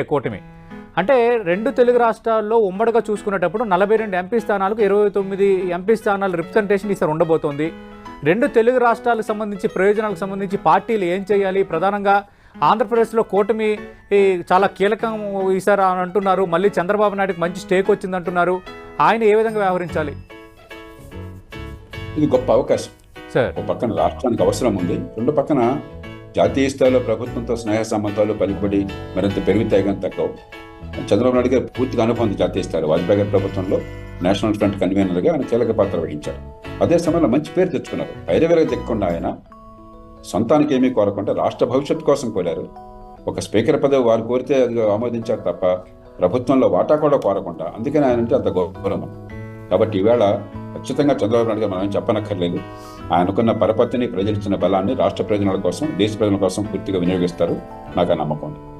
కూటమి. అంటే రెండు తెలుగు రాష్ట్రాల్లో ఉమ్మడిగా చూసుకునేటప్పుడు నలభై రెండు ఎంపీ స్థానాలకు ఇరవై తొమ్మిది ఎంపీ స్థానాలు రిప్రజెంటేషన్ ఈసారి ఉండబోతోంది. రెండు తెలుగు రాష్ట్రాలకు సంబంధించి ప్రయోజనాలకు సంబంధించి పార్టీలు ఏం చేయాలి? ప్రధానంగా ఆంధ్రప్రదేశ్లో కూటమి ఈ, చాలా కీలకం ఈసారి అని అంటున్నారు. మళ్ళీ చంద్రబాబు నాయుడుకి మంచి స్టేక్ వచ్చిందంటున్నారు ఆయన ఏ విధంగా వ్యవహరించాలి? ఇది గొప్ప అవకాశం. సార్. ఒక పక్కన రాష్ట్రానికి అవసరం ఉంది. రెండు పక్కన జాతీయ స్థాయిలో ప్రభుత్వంతో స్నేహ సంబంధాలు పలుకుబడి మరింత పెరుగుతాయి కానీ తక్కువ చంద్రబాబు నాయుడు గారు పూర్తిగా అనుభవం జాతీయ స్థాయిలో. వాజ్పేయి గారి ప్రభుత్వంలో నేషనల్ ఫ్రంట్ కన్వీనర్గా ఆయన కీలక పాత్ర వహించారు. అదే సమయంలో మంచి పేరు తెచ్చుకున్నారు. పైరవేలకు తెక్కకుండా ఆయన సొంతానికి ఏమీ కోరకుండా రాష్ట్ర భవిష్యత్తు కోసం కోరారు. ఒక స్పీకర్ పదవి వారు కోరితే అది ఆమోదించారు తప్ప ప్రభుత్వంలో వాటా కూడా కోరకుండా. అందుకని ఆయన అంటే అంత గౌరవం. కాబట్టి ఈవేళ ఖచ్చితంగా చంద్రబాబు నాయుడు గారు మనం చెప్పనక్కర్లేదు. ఆయనకున్న పరపతిని ప్రజలిచ్చిన బలాన్ని రాష్ట్ర ప్రయోజనాల కోసం దేశ ప్రజల కోసం పూర్తిగా వినియోగిస్తారు. నాకు నమ్మకం ఉంది.